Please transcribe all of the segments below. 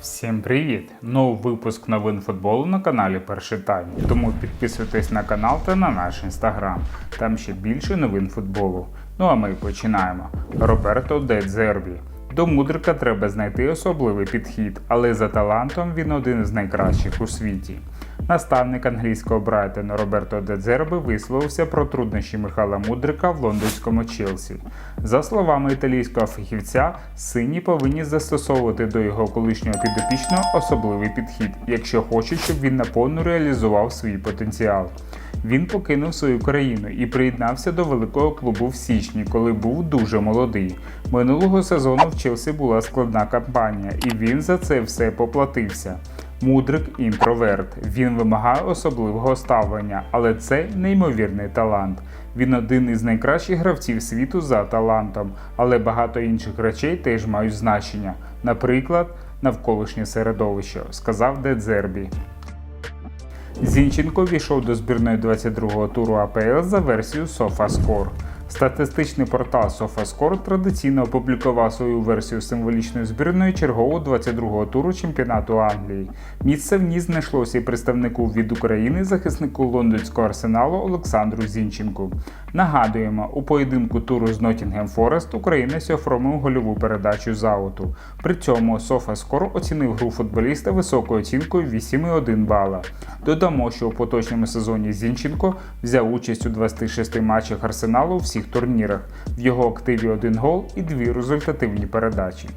Всім привіт! Новий випуск новин футболу на каналі Перший Тайм. Тому підписуйтесь на канал та на наш інстаграм. Там ще більше новин футболу. Ну а ми починаємо. Роберто Де Дзербі. До Мудрика треба знайти особливий підхід, але за талантом він один з найкращих у світі. Наставник англійського Брайтона Роберто Дедзерби висловився про труднощі Михайла Мудрика в лондонському Челсі. За словами італійського фахівця, сині повинні застосовувати до його колишнього підопічного особливий підхід, якщо хочуть, щоб він наповну реалізував свій потенціал. Він покинув свою країну і приєднався до великого клубу в січні, коли був дуже молодий. Минулого сезону в Челсі була складна кампанія, і він за це все поплатився. Мудрик інтроверт. Він вимагає особливого ставлення, але це неймовірний талант. Він один із найкращих гравців світу за талантом, але багато інших речей теж мають значення. Наприклад, навколишнє середовище, сказав Дедзербі. Зінченко війшов до збірної 22-го туру АПЛ за версією SofaScore. Статистичний портал SofaScore традиційно опублікував свою версію символічної збірної чергового 22-го туру чемпіонату Англії. Місце в ній знайшлося і представнику від України захиснику лондонського арсеналу Олександру Зінченку. Нагадуємо, у поєдинку туру з Nottingham Forest українець оформив гольову передачу з ауту. При цьому SofaScore оцінив гру футболіста високою оцінкою 8,1 бала. Додамо, що у поточному сезоні Зінченко взяв участь у 26 матчах арсеналу у всіх турнірах. В його активі один гол і дві результативні передачі.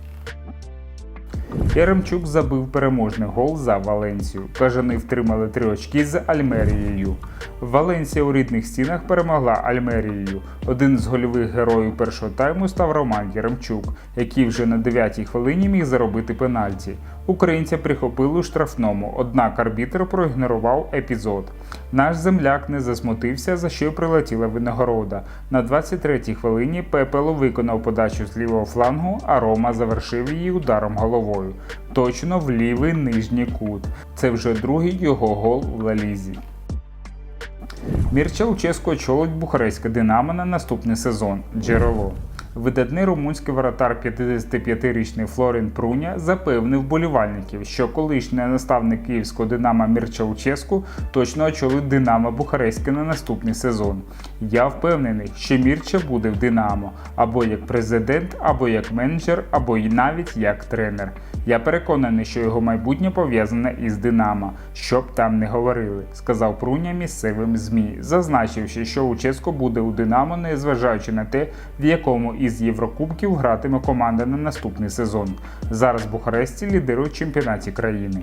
Яремчук забив переможний гол за Валенсію. Кажани втримали три очки з Альмерією. Валенсія у рідних стінах перемогла Альмерією. Один з гольових героїв першого тайму став Роман Яремчук, який вже на 9-й хвилині міг заробити пенальті. Українця прихопили у штрафному, однак арбітр проігнорував епізод. Наш земляк не засмутився, за що й прилетіла винагорода. На 23-й хвилині Пепело виконав подачу з лівого флангу, а Рома завершив її ударом головою. Точно в лівий нижній кут. Це вже другий його гол у Лалізі. Мірча Луческо очолить Бухарестське Динамо на наступний сезон. Джерело. Видатний румунський воротар 55-річний Флорін Пруня запевнив болівальників, що колишній наставник київського Динамо Мірча Ческу точно очолить Динамо Бухарестське на наступний сезон. Я впевнений, що Мірча буде в Динамо або як президент, або як менеджер, або й навіть як тренер. Я переконаний, що його майбутнє пов'язане із Динамо, що б там не говорили, сказав Пруня місцевим ЗМІ, зазначивши, що Луческо буде у Динамо, незважаючи на те, в якому із Єврокубків гратиме команда на наступний сезон. Зараз Бухаресті лідирує чемпіонаті країни.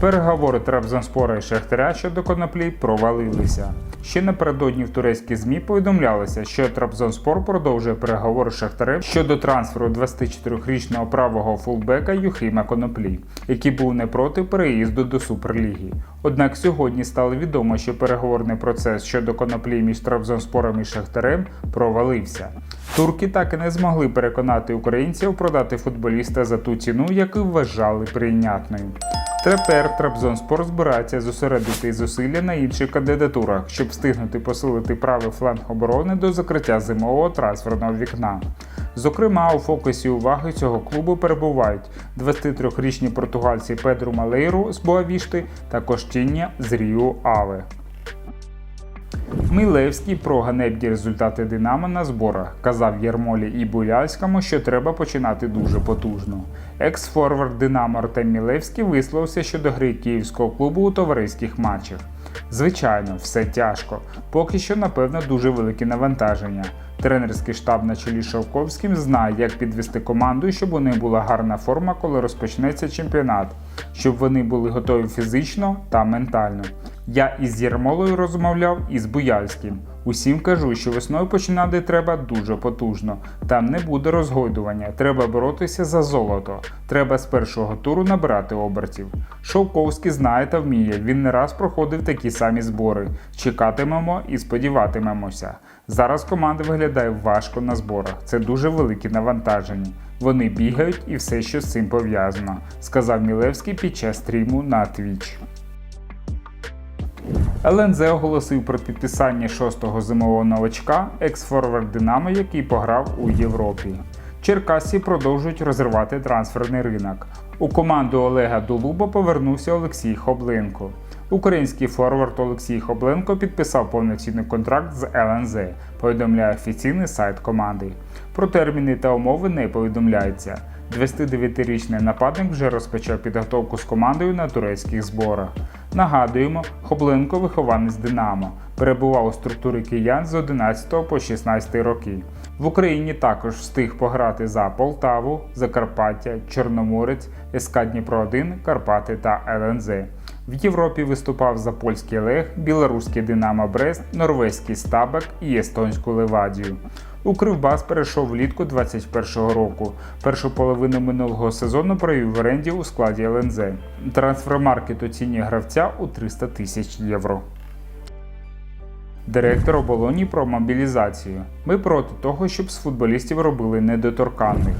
Переговори Трабзонспора і Шахтаря щодо коноплі провалилися. Ще напередодні в турецькій ЗМІ повідомлялося, що Трабзонспор продовжує переговори з Шахтарем щодо трансферу 24-річного правого фулбека Юхима Коноплі, який був не проти переїзду до Суперліги. Однак сьогодні стало відомо, що переговорний процес щодо коноплі між Трабзонспором і Шахтарем провалився. Турки так і не змогли переконати українців продати футболіста за ту ціну, яку вважали прийнятною. Тепер Трабзонспор збирається зосередити зусилля на інших кандидатурах, щоб встигнути посилити правий фланг оборони до закриття зимового трансферного вікна. Зокрема, у фокусі уваги цього клубу перебувають 23-річні португальці Педру Малейру з Боавішти та Коштіння з Ріу Аве. Мілевський про ганебні результати Динамо на зборах казав Єрмолі і Буляльському, що треба починати дуже потужно. Екс-форвард Динамо Артем Мілевський висловився щодо гри київського клубу у товариських матчах. Звичайно, все тяжко. Поки що, напевно, дуже великі навантаження. Тренерський штаб на чолі Шовковським знає, як підвести команду, щоб у них була гарна форма, коли розпочнеться чемпіонат, щоб вони були готові фізично та ментально. Я із Єрмолою розмовляв і з Буяльським. Усім кажу, що весною починати треба дуже потужно. Там не буде розгойдування, треба боротися за золото. Треба з першого туру набирати обертів. Шовковський знає та вміє, він не раз проходив такі самі збори. Чекатимемо і сподіватимемося. Зараз команда виглядає важко на зборах. Це дуже великі навантаження. Вони бігають і все, що з цим пов'язано, сказав Мілевський під час стріму на Twitch. ЛНЗ оголосив про підписання шостого зимового новачка, екс-форвард Динамо, який пограв у Європі. Черкасці продовжують розривати трансферний ринок. У команду Олега Дулуба повернувся Олексій Хобленко. Український форвард Олексій Хобленко підписав повноцінний контракт з ЛНЗ, повідомляє офіційний сайт команди. Про терміни та умови не повідомляється. 29-річний нападник вже розпочав підготовку з командою на турецьких зборах. Нагадуємо, Хобленко вихованець Динамо, перебував у структурі киян з 11 по 16 роки. В Україні також встиг пограти за Полтаву, Закарпаття, Чорноморець, СК Дніпро 1, Карпати та ЛНЗ. В Європі виступав за польський Лег, білоруський Динамо Брест, норвезький Стабек і естонську Левадію. У Кривбас перейшов влітку 2021 року. Першу половину минулого сезону провів в оренді у складі ЛНЗ. Трансфермаркет оцінює гравця у 300 тисяч євро. Директор оболоні про мобілізацію. Ми проти того, щоб з футболістів робили недоторканних.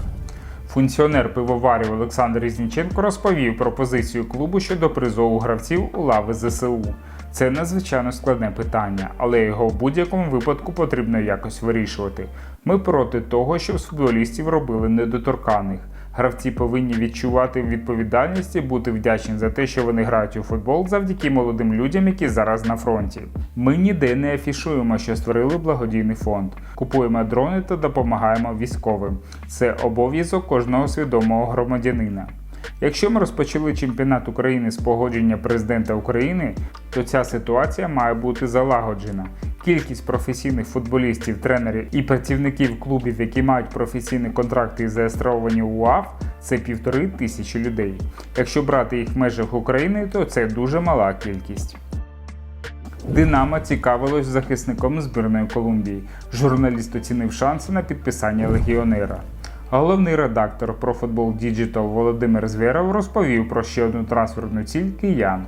Функціонер пивоварів Олександр Різніченко розповів про позицію клубу щодо призову гравців у лави ЗСУ. Це надзвичайно складне питання, але його в будь-якому випадку потрібно якось вирішувати. Ми проти того, щоб з футболістів робили недоторканих. Гравці повинні відчувати відповідальність і бути вдячні за те, що вони грають у футбол завдяки молодим людям, які зараз на фронті. Ми ніде не афішуємо, що створили благодійний фонд. Купуємо дрони та допомагаємо військовим. Це обов'язок кожного свідомого громадянина. Якщо ми розпочали чемпіонат України з погодження президента України, то ця ситуація має бути залагоджена. Кількість професійних футболістів, тренерів і працівників клубів, які мають професійні контракти і зареєстровані УАФ, це півтори тисячі людей. Якщо брати їх в межах України, то це дуже мала кількість. Динамо цікавилось захисником збірної Колумбії. Журналіст оцінив шанси на підписання легіонера. Головний редактор футбол Digital Володимир Звєров розповів про ще одну трансферну ціль киян.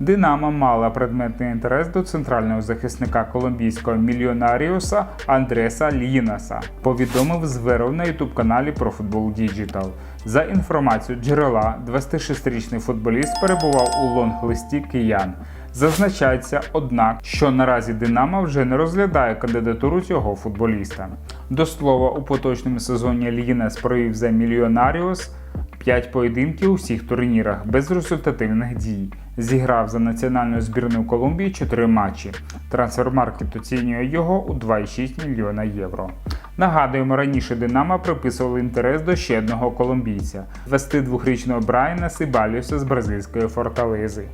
Динамо мала предметний інтерес до центрального захисника колумбійського мільйонаріуса Андреса Лінаса, повідомив Зверов на ютуб-каналі про футбол Digital. За інформацією джерела, 26-річний футболіст перебував у лонг-листі киян. Зазначається, однак, що наразі Динамо вже не розглядає кандидатуру цього футболіста. До слова, у поточному сезоні Лінес провів за Мільйонаріус 5 поєдинків у всіх турнірах без результативних дій. Зіграв за національною збірною Колумбії 4 матчі. Трансфермаркет оцінює його у 2,6 мільйона євро. Нагадуємо, раніше Динамо приписували інтерес до ще одного колумбійця 22-річного Брайана Сибаліуса з бразильської форталези.